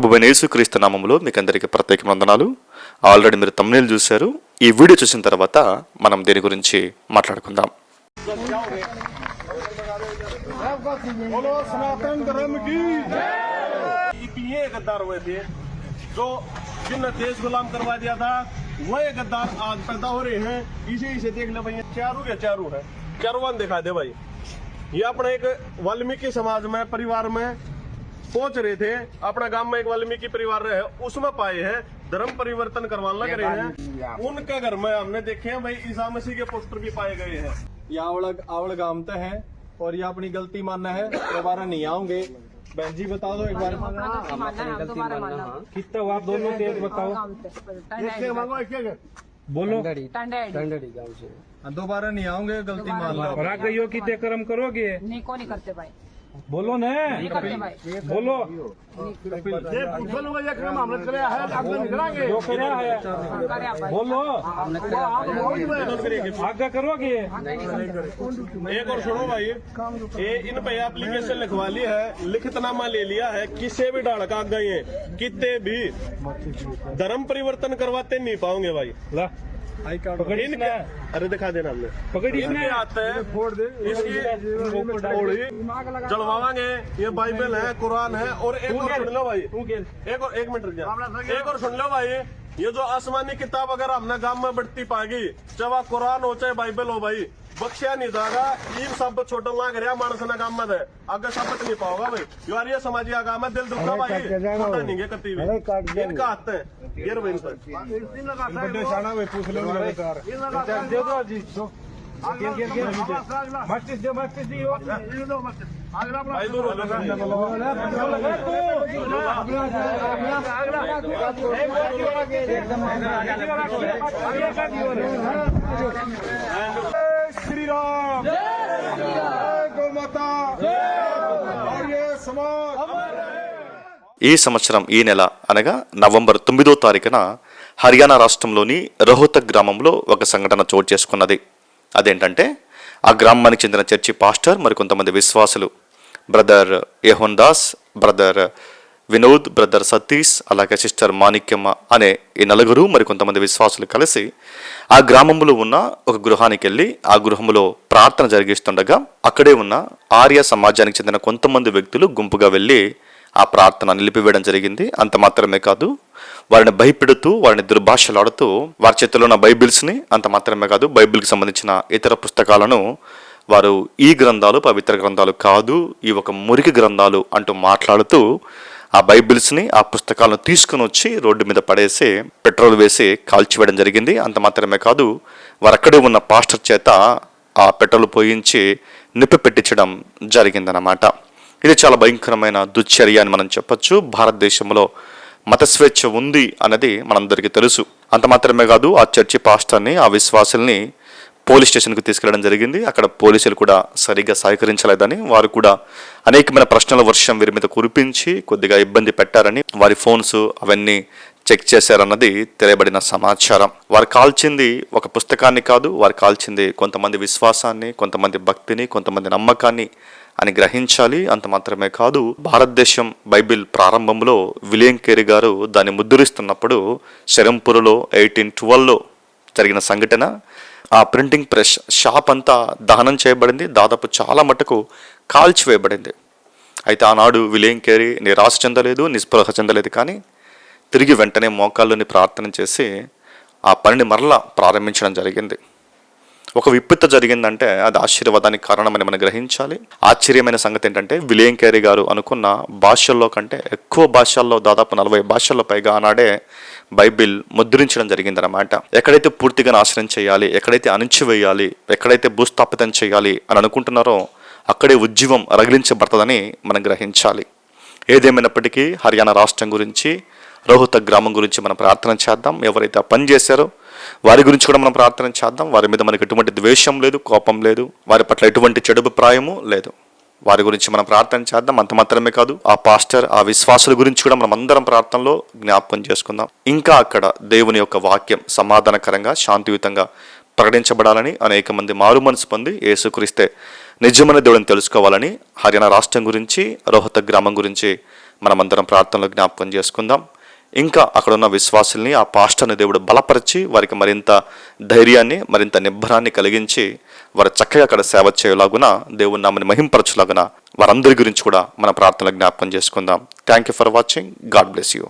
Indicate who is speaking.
Speaker 1: ప్రభు యేసుక్రీస్తు నామములో మీకు అందరికీ ప్రత్యేక వందనాలు ఆల్రెడీ మీరు తమ్నేలు చూశారు ఈ వీడియో చూసిన తర్వాత మనం దీని గురించి మాట్లాడుకుందాం
Speaker 2: बोलो सनातन धर्म की ये गद्दार हुए थे जो जिन देश गुलाम करवा दिया था वही गद्दार आज पैदा हो रहे हैं इसे इसे देख ले भाई ये चारू या चारू है चारुवान दिखा दे भाई ये अपने एक वाल्मीकि समाज में परिवार में पहुँच रहे थे अपना गाँव में एक वाल्मीकि परिवार रहे उसमें पाए हैं धर्म परिवर्तन करवा लग रहे हैं। उनके घर में हमने देखे हैं भाई ईसा मसीह के पोस्टर भी पाए गए हैं।
Speaker 3: ये आवड़ आवड़ गामते हैं और ये अपनी गलती मानना है दोबारा नहीं आऊँगे बहन जी बता दो एक बार।
Speaker 4: कितना हुआ? आप दोनों के बताओ।
Speaker 2: इसके मांगो इसके
Speaker 4: बोलो।
Speaker 3: दोबारा नहीं आऊँगे गलती मान लो
Speaker 4: गई हो कर्म करोगे?
Speaker 5: नहीं को नहीं करते भाई।
Speaker 4: बोलो न
Speaker 5: नहीं करते भाई
Speaker 4: बोलो
Speaker 2: ये पूछो लोग ये काम हमने कराया है आगे निकलांगे
Speaker 4: जो करे है
Speaker 5: करे भाई
Speaker 4: बोलो आगे करोगे
Speaker 2: एक और सुनो भाई ये इन पे एप्लीकेशन लिखवा ली है लिखतनामा ले लिया है किसे भी डाल का गए हैं कितने भी धर्म परिवर्तन करवाते नहीं पाओगे भाई
Speaker 4: ला
Speaker 3: आई कार्ड
Speaker 4: पकड़ इसने
Speaker 2: अरे दिखा देना हमने।
Speaker 4: पकड़
Speaker 2: इनके
Speaker 4: इसने
Speaker 2: आते हैं।
Speaker 3: फोड़ दे।
Speaker 2: इसकी थोड़ी जलवावांगे ये बाइबल है कुरान है। और एक और सुन लो भाई। एक और एक मिनट रुक जाए एक और सुन लो भाई। ये जो आसमानी किताब अगर हमने गाँव में बढ़ती पाएगी चाहे वह कुरान हो चाहे बाइबल हो भाई बख्शा नहीं जागा ई शब्द छोटा लाग रहा माणसाना काम मध्ये अगं शब्द नहीं पाओगा भाई यो आर्य समाजी या कामात दिल दुखा भाई छोटा नहीं गे कती भी इनका हाथ है येर भाई पर
Speaker 3: बड़े शाना भाई पूछ लो लगातार
Speaker 4: दे दो जी दो गेल गेल गेल मस्तिस दे
Speaker 2: मस्तिस दी हो आगला
Speaker 3: भाई दो लगा आगला एकदम आगला శ్రీరామ్
Speaker 1: ఈ సంవత్సరం ఈ నెల అనగా నవంబర్ తొమ్మిదో తారీఖున హర్యానా రాష్ట్రంలోని రోహతక్ గ్రామంలో ఒక సంఘటన చోటు చేసుకున్నది. అదేంటంటే ఆ గ్రామానికి చెందిన చర్చి పాస్టర్ మరికొంతమంది విశ్వాసులు brother Yahon Das brother Vinod brother Satish అలాగే సిస్టర్ మాణిక్యమ్మ అనే ఈ నలుగురు మరి కొంతమంది విశ్వాసులు కలిసి ఆ గ్రామంలో ఉన్న ఒక గృహానికి వెళ్ళి ఆ గృహంలో ప్రార్థన జరిగిస్తుండగా అక్కడే ఉన్న ఆర్య సమాజానికి చెందిన కొంతమంది వ్యక్తులు గుంపుగా వెళ్ళి ఆ ప్రార్థన నిలిపివేయడం జరిగింది. అంత మాత్రమే కాదు వారిని భయపెడుతూ వారిని దుర్భాషలాడుతూ వారి చేతిలో ఉన్న బైబిల్స్ని అంత మాత్రమే కాదు బైబిల్కి సంబంధించిన ఇతర పుస్తకాలను వారు ఈ గ్రంథాలు పవిత్ర గ్రంథాలు కాదు ఈ ఒక మురికి గ్రంథాలు అంటూ మాట్లాడుతూ ఆ బైబిల్స్ని ఆ పుస్తకాలను తీసుకుని వచ్చి రోడ్డు మీద పడేసి పెట్రోల్ వేసి కాల్చివేయడం జరిగింది. అంత మాత్రమే కాదు వారక్కడే ఉన్న పాస్టర్ చేత ఆ పెట్రోల్ పోయించి నిప్పు పెట్టించడం జరిగిందన్నమాట. ఇది చాలా భయంకరమైన దుశ్చర్య అని మనం చెప్పొచ్చు. భారతదేశంలో మత స్వేచ్ఛ ఉంది అన్నది మనందరికీ తెలుసు. అంత మాత్రమే కాదు ఆ చర్చి పాస్టర్ని ఆ విశ్వాసుల్ని పోలీస్ స్టేషన్కి తీసుకెళ్ళడం జరిగింది. అక్కడ పోలీసులు కూడా సరిగ్గా సహకరించలేదని వారు కూడా అనేకమైన ప్రశ్నల వర్షం వీరి మీద కురిపించి కొద్దిగా ఇబ్బంది పెట్టారని వారి ఫోన్స్ అవన్నీ చెక్ చేశారన్నది తెలియబడిన సమాచారం. వారు కాల్చింది ఒక పుస్తకాన్ని కాదు వారు కాల్చింది కొంతమంది విశ్వాసాన్ని కొంతమంది భక్తిని కొంతమంది నమ్మకాన్ని అని గ్రహించాలి. అంత మాత్రమే కాదు భారతదేశం బైబిల్ ప్రారంభంలో విలియం కేరీ గారు దాన్ని ముద్రిస్తున్నప్పుడు శరంపురలో ఎయిటీన్ ట్వెల్వ్లో జరిగిన సంఘటన ఆ ప్రింటింగ్ ప్రెస్ షాప్ అంతా దహనం చేయబడింది. దాదాపు చాలా మటుకు కాల్చివేయబడింది. అయితే ఆనాడు విలియం కేరీ నిరాశ చెందలేదు నిస్పృహ చెందలేదు కానీ తిరిగి వెంటనే మోకాళ్ళని ప్రార్థన చేసి ఆ పనిని మరలా ప్రారంభించడం జరిగింది. ఒక విప్పిత జరిగిందంటే అది ఆశీర్వాదానికి కారణమని మనం గ్రహించాలి. ఆశ్చర్యమైన సంగతి ఏంటంటే విలియం కేరీ గారు అనుకున్న భాషల్లో కంటే ఎక్కువ భాషల్లో దాదాపు నలభై భాషల్లో పైగా ఆనాడే బైబిల్ ముద్రించడం జరిగిందనమాట ఎక్కడైతే పూర్తిగా నాశనం చేయాలి ఎక్కడైతే అణిచివేయాలి ఎక్కడైతే భూస్థాపితం చేయాలి అని అనుకుంటున్నారో అక్కడే ఉజ్జీవం రగిలించబడతదని మనం గ్రహించాలి. ఏదేమైనప్పటికీ హర్యానా రాష్ట్రం గురించి రోహతక్ గ్రామం గురించి మనం ప్రార్థన చేద్దాం. ఎవరైతే పనిచేశారో పని చేశారో వారి గురించి కూడా మనం ప్రార్థన చేద్దాం. వారి మీద మనకు ఎటువంటి ద్వేషం లేదు కోపం లేదు. వారి పట్ల ఎటువంటి చెడు అభిప్రాయము లేదు. వారి గురించి మనం ప్రార్థన చేద్దాం. అంత మాత్రమే కాదు ఆ పాస్టర్ ఆ విశ్వాసుల గురించి కూడా మనం అందరం ప్రార్థనలో జ్ఞాపకం చేసుకుందాం. ఇంకా అక్కడ దేవుని యొక్క వాక్యం సమాధానకరంగా శాంతియుతంగా ప్రకటించబడాలని అనేక మంది మారు మనసు పొంది ఏసుక్రీస్తే నిజమైన దేవుడిని తెలుసుకోవాలని హర్యానా రాష్ట్రం గురించి రోహత గ్రామం గురించి మనమందరం ప్రార్థనలో జ్ఞాపకం చేసుకుందాం. ఇంకా అక్కడ ఉన్న విశ్వాసుల్ని ఆ పాస్టర్ని దేవుడు బలపరిచి వారికి మరింత ధైర్యాన్ని మరింత నిబ్బరాన్ని కలిగించి వారు చక్కగా అక్కడ సేవ చేయలాగున దేవుని నామని మహింపరచులాగున వారందరి గురించి కూడా మన ప్రార్థనలు జ్ఞాపకం చేసుకుందాం. Thank you for watching God bless you